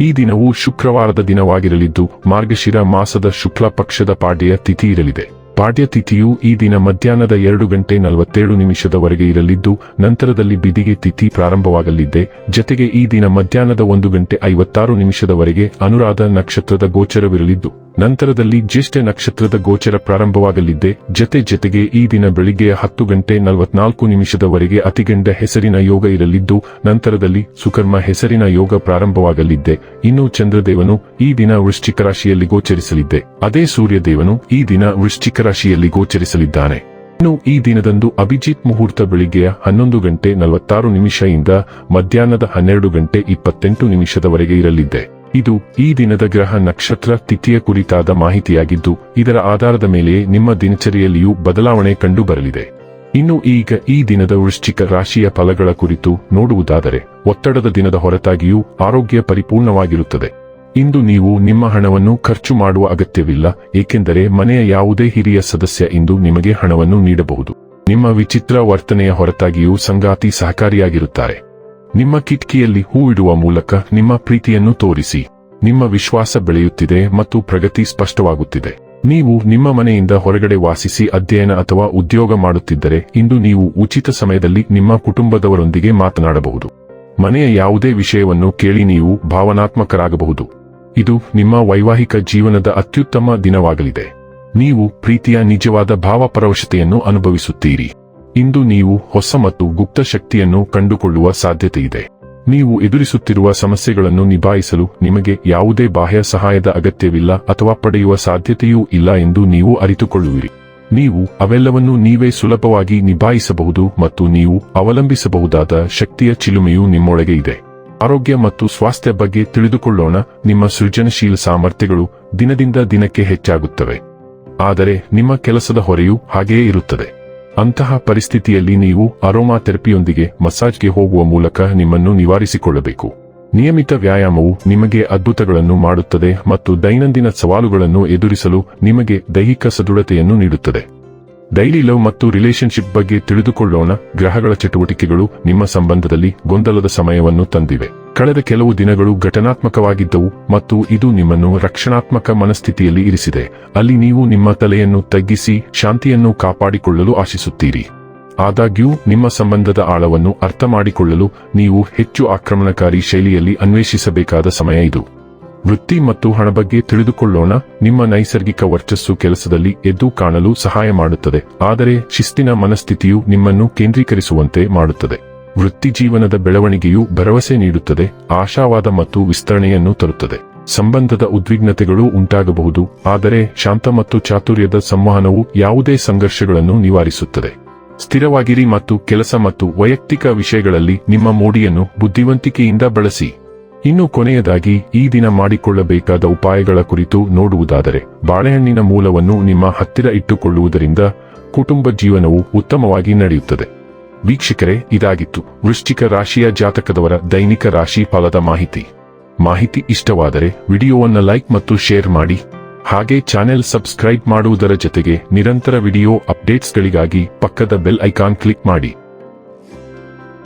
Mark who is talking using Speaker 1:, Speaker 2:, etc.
Speaker 1: ಈ ದಿನವು ಶುಕ್ರವಾರದ ದಿನವಾಗಿರಲಿದ್ದು ಮಾರ್ಗಶಿರ ಮಾಸದ ಶುಕ್ಲ ಪಕ್ಷದ ಪಾಡ್ಯ ತಿಥಿ ಇರಲಿದೆ. ಪಾಡ್ಯ ತಿಥಿಯು ಈ ದಿನ ಮಧ್ಯಾಹ್ನದ ಎರಡು ಗಂಟೆ ನಲವತ್ತೇಳು ನಿಮಿಷದವರೆಗೆ ಇರಲಿದ್ದು, ನಂತರದಲ್ಲಿ ಬಿದಿಗೆ ತಿಥಿ ಪ್ರಾರಂಭವಾಗಲಿದೆ. ಜತೆಗೆ ಈ ದಿನ ಮಧ್ಯಾಹ್ನದ ಒಂದು ಗಂಟೆ ಐವತ್ತಾರು ನಿಮಿಷದವರೆಗೆ ಅನುರಾಧ ನಕ್ಷತ್ರದ ಗೋಚರವಿರಲಿದ್ದು, ನಂತರದಲ್ಲಿ ಜ್ಯೇಷ್ಠ ನಕ್ಷತ್ರದ ಗೋಚರ ಪ್ರಾರಂಭವಾಗಲಿದ್ದೆ ಜತೆ ಜತೆಗೆ ಈ ದಿನ ಬೆಳಿಗ್ಗೆಯ ಹತ್ತು ಗಂಟೆ ನಲವತ್ನಾಲ್ಕು ನಿಮಿಷದವರೆಗೆ ಅತಿಗಂಡ ಹೆಸರಿನ ಯೋಗ ಇರಲಿದ್ದು, ನಂತರದಲ್ಲಿ ಸುಕರ್ಮ ಹೆಸರಿನ ಯೋಗ ಪ್ರಾರಂಭವಾಗಲಿದ್ದೆ ಇನ್ನು ಚಂದ್ರದೇವನು ಈ ದಿನ ವೃಶ್ಚಿಕ ರಾಶಿಯಲ್ಲಿ ಗೋಚರಿಸಲಿದ್ದೆ ಅದೇ ಸೂರ್ಯದೇವನು ಈ ದಿನ ವೃಶ್ಚಿಕ ರಾಶಿಯಲ್ಲಿ ಗೋಚರಿಸಲಿದ್ದಾನೆ. ಇನ್ನು ಈ ದಿನದಂದು ಅಭಿಜಿತ್ ಮುಹೂರ್ತ ಬೆಳಿಗ್ಗೆಯ ಹನ್ನೊಂದು ಗಂಟೆ ನಲವತ್ತಾರು ನಿಮಿಷದಿಂದ ಮಧ್ಯಾಹ್ನದ ಹನ್ನೆರಡು ಗಂಟೆ ಇಪ್ಪತ್ತೆಂಟು ನಿಮಿಷದವರೆಗೆ ಇರಲಿದ್ದೆ ಇದು ಈ ದಿನದ ಗ್ರಹ ನಕ್ಷತ್ರ ತಿಥಿಯ ಕುರಿತಾದ ಮಾಹಿತಿಯಾಗಿದ್ದು, ಇದರ ಆಧಾರದ ಮೇಲೆ ನಿಮ್ಮ ದಿನಚರಿಯಲ್ಲಿಯೂ ಬದಲಾವಣೆ ಕಂಡು ಬರಲಿದೆ ಇನ್ನು ಈಗ ಈ ದಿನದ ವೃಶ್ಚಿಕ ರಾಶಿಯ ಫಲಗಳ ಕುರಿತು ನೋಡುವುದಾದರೆ, ಒತ್ತಡದ ದಿನದ ಹೊರತಾಗಿಯೂ ಆರೋಗ್ಯ ಪರಿಪೂರ್ಣವಾಗಿರುತ್ತದೆ. ಇಂದು ನೀವು ನಿಮ್ಮ ಹಣವನ್ನು ಖರ್ಚು ಮಾಡುವ ಅಗತ್ಯವಿಲ್ಲ, ಏಕೆಂದರೆ ಮನೆಯ ಯಾವುದೇ ಹಿರಿಯ ಸದಸ್ಯ ಇಂದು ನಿಮಗೆ ಹಣವನ್ನು ನೀಡಬಹುದು. ನಿಮ್ಮ ವಿಚಿತ್ರ ವರ್ತನೆಯ ಹೊರತಾಗಿಯೂ ಸಂಗಾತಿ ಸಹಕಾರಿಯಾಗಿರುತ್ತಾರೆ. ನಿಮ್ಮ ಕಿಟಕಿಯಲ್ಲಿ ಹೂವಿಡುವ ಮೂಲಕ ನಿಮ್ಮ ಪ್ರೀತಿಯನ್ನು ತೋರಿಸಿ. ನಿಮ್ಮ ವಿಶ್ವಾಸ ಬೆಳೆಯುತ್ತಿದೆ ಮತ್ತು ಪ್ರಗತಿ ಸ್ಪಷ್ಟವಾಗುತ್ತಿದೆ. ನೀವು ನಿಮ್ಮ ಮನೆಯಿಂದ ಹೊರಗಡೆ ವಾಸಿಸಿ ಅಧ್ಯಯನ ಅಥವಾ ಉದ್ಯೋಗ ಮಾಡುತ್ತಿದ್ದರೆ ಇಂದು ನೀವು ಉಚಿತ ಸಮಯದಲ್ಲಿ ನಿಮ್ಮ ಕುಟುಂಬದವರೊಂದಿಗೆ ಮಾತನಾಡಬಹುದು. ಮನೆಯ ಯಾವುದೇ ವಿಷಯವನ್ನು ಕೇಳಿ ನೀವು ಭಾವನಾತ್ಮಕರಾಗಬಹುದು. ಇದು ನಿಮ್ಮ ವೈವಾಹಿಕ ಜೀವನದ ಅತ್ಯುತ್ತಮ ದಿನವಾಗಲಿದೆ. ನೀವು ಪ್ರೀತಿಯ ನಿಜವಾದ ಭಾವಪರವಶತೆಯನ್ನು ಅನುಭವಿಸುತ್ತೀರಿ. ಇಂದು ನೀವು ಹೊಸ ಮತ್ತು ಗುಪ್ತ ಶಕ್ತಿಯನ್ನು ಕಂಡುಕೊಳ್ಳುವ ಸಾಧ್ಯತೆಯಿದೆ. ನೀವು ಎದುರಿಸುತ್ತಿರುವ ಸಮಸ್ಯೆಗಳನ್ನು ನಿಭಾಯಿಸಲು ನಿಮಗೆ ಯಾವುದೇ ಬಾಹ್ಯ ಸಹಾಯದ ಅಗತ್ಯವಿಲ್ಲ ಅಥವಾ ಪಡೆಯುವ ಸಾಧ್ಯತೆಯೂ ಇಲ್ಲ ಎಂದು ನೀವು ಅರಿತುಕೊಳ್ಳುವಿರಿ. ನೀವು ಅವೆಲ್ಲವನ್ನೂ ನೀವೇ ಸುಲಭವಾಗಿ ನಿಭಾಯಿಸಬಹುದು ಮತ್ತು ನೀವು ಅವಲಂಬಿಸಬಹುದಾದ ಶಕ್ತಿಯ ಚಿಲುಮೆಯೂ ನಿಮ್ಮೊಳಗೆ ಇದೆ. ಆರೋಗ್ಯ ಮತ್ತು ಸ್ವಾಸ್ಥ್ಯ ಬಗ್ಗೆ ತಿಳಿದುಕೊಳ್ಳೋಣ. ನಿಮ್ಮ ಸೃಜನಶೀಲ ಸಾಮರ್ಥ್ಯಗಳು ದಿನದಿಂದ ದಿನಕ್ಕೆ ಹೆಚ್ಚಾಗುತ್ತವೆ. ಆದರೆ ನಿಮ್ಮ ಕೆಲಸದ ಹೊರೆಯೂ ಹಾಗೆಯೇ ಇರುತ್ತದೆ. ಅಂತಹ ಪರಿಸ್ಥಿತಿಯಲ್ಲಿ ನೀವು ಅರೋಮಾ ಥೆರಪಿಯೊಂದಿಗೆ ಮಸಾಜ್ಗೆ ಹೋಗುವ ಮೂಲಕ ನಿಮ್ಮನ್ನು ನಿವಾರಿಸಿಕೊಳ್ಳಬೇಕು. ನಿಯಮಿತ ವ್ಯಾಯಾಮವು ನಿಮಗೆ ಅದ್ಭುತಗಳನ್ನು ಮಾಡುತ್ತದೆ ಮತ್ತು ದೈನಂದಿನ ಸವಾಲುಗಳನ್ನು ಎದುರಿಸಲು ನಿಮಗೆ ದೈಹಿಕ ಸದೃಢತೆಯನ್ನು ನೀಡುತ್ತದೆ. ಡೈಲಿ ಲವ್ ಮತ್ತು ರಿಲೇಶನ್ಶಿಪ್ ಬಗ್ಗೆ ತಿಳಿದುಕೊಳ್ಳೋಣ. ಗ್ರಹಗಳ ಚಟುವಟಿಕೆಗಳು ನಿಮ್ಮ ಸಂಬಂಧದಲ್ಲಿ ಗೊಂದಲದ ಸಮಯವನ್ನು ತಂದಿವೆ. ಕಳೆದ ಕೆಲವು ದಿನಗಳು ಘಟನಾತ್ಮಕವಾಗಿದ್ದವು ಮತ್ತು ಇದು ನಿಮ್ಮನ್ನು ರಕ್ಷಣಾತ್ಮಕ ಮನಸ್ಥಿತಿಯಲ್ಲಿ ಇರಿಸಿದೆ. ಅಲ್ಲಿ ನೀವು ನಿಮ್ಮ ತಲೆಯನ್ನು ತಗ್ಗಿಸಿ ಶಾಂತಿಯನ್ನು ಕಾಪಾಡಿಕೊಳ್ಳಲು ಆಶಿಸುತ್ತೀರಿ. ಆದಾಗ್ಯೂ, ನಿಮ್ಮ ಸಂಬಂಧದ ಆಳವನ್ನು ಅರ್ಥ ಮಾಡಿಕೊಳ್ಳಲು ನೀವು ಹೆಚ್ಚು ಆಕ್ರಮಣಕಾರಿ ಶೈಲಿಯಲ್ಲಿ ಅನ್ವೇಷಿಸಬೇಕಾದ ಸಮಯ ಇದು. ವೃತ್ತಿ ಮತ್ತು ಹಣ ಬಗ್ಗೆ ತಿಳಿದುಕೊಳ್ಳೋಣ. ನಿಮ್ಮ ನೈಸರ್ಗಿಕ ವರ್ಚಸ್ಸು ಕೆಲಸದಲ್ಲಿ ಎದ್ದು ಕಾಣಲು ಸಹಾಯ ಮಾಡುತ್ತದೆ. ಆದರೆ ಶಿಸ್ತಿನ ಮನಸ್ಥಿತಿಯು ನಿಮ್ಮನ್ನು ಕೇಂದ್ರೀಕರಿಸುವಂತೆ ಮಾಡುತ್ತದೆ. ವೃತ್ತಿ ಜೀವನದ ಬೆಳವಣಿಗೆಯು ಭರವಸೆ ನೀಡುತ್ತದೆ. ಆಶಾವಾದ ಮತ್ತು ವಿಸ್ತರಣೆಯನ್ನು ತರುತ್ತದೆ. ಸಂಬಂಧದ ಉದ್ವಿಗ್ನತೆಗಳು ಉಂಟಾಗಬಹುದು. ಆದರೆ ಶಾಂತ ಮತ್ತು ಚಾತುರ್ಯದ ಸಂವಹನವು ಯಾವುದೇ ಸಂಘರ್ಷಗಳನ್ನು ನಿವಾರಿಸುತ್ತದೆ. ಸ್ಥಿರವಾಗಿರಿ ಮತ್ತು ಕೆಲಸ ಮತ್ತು ವೈಯಕ್ತಿಕ ವಿಷಯಗಳಲ್ಲಿ ನಿಮ್ಮ ಮೋಡಿಯನ್ನು ಬುದ್ಧಿವಂತಿಕೆಯಿಂದ ಬಳಸಿ. ಇನ್ನು ಕೊನೆಯದಾಗಿ ಈ ದಿನ ಮಾಡಿಕೊಳ್ಳಬೇಕಾದ ಉಪಾಯಗಳ ಕುರಿತು ನೋಡುವುದಾದರೆ, ಬಾಳೆಹಣ್ಣಿನ ಮೂಲವನ್ನು ನಿಮ್ಮ ಹತ್ತಿರ ಇಟ್ಟುಕೊಳ್ಳುವುದರಿಂದ ಕುಟುಂಬ ಜೀವನವು ಉತ್ತಮವಾಗಿ ನಡೆಯುತ್ತದೆ. ವೀಕ್ಷಕರೇ, ಇದಾಗಿತ್ತು ವೃಶ್ಚಿಕ ರಾಶಿಯ ಜಾತಕದವರ ದೈನಿಕ ರಾಶಿ ಫಲದ ಮಾಹಿತಿ. ಮಾಹಿತಿ ಇಷ್ಟವಾದರೆ ವಿಡಿಯೋವನ್ನು ಲೈಕ್ ಮತ್ತು ಶೇರ್ ಮಾಡಿ. ಹಾಗೆ ಚಾನೆಲ್ ಸಬ್ಸ್ಕ್ರೈಬ್ ಮಾಡುವುದರ ಜೊತೆಗೆ ನಿರಂತರ ವಿಡಿಯೋ ಅಪ್ಡೇಟ್ಸ್ಗಳಿಗಾಗಿ ಪಕ್ಕದ ಬೆಲ್ ಐಕಾನ್ ಕ್ಲಿಕ್ ಮಾಡಿ.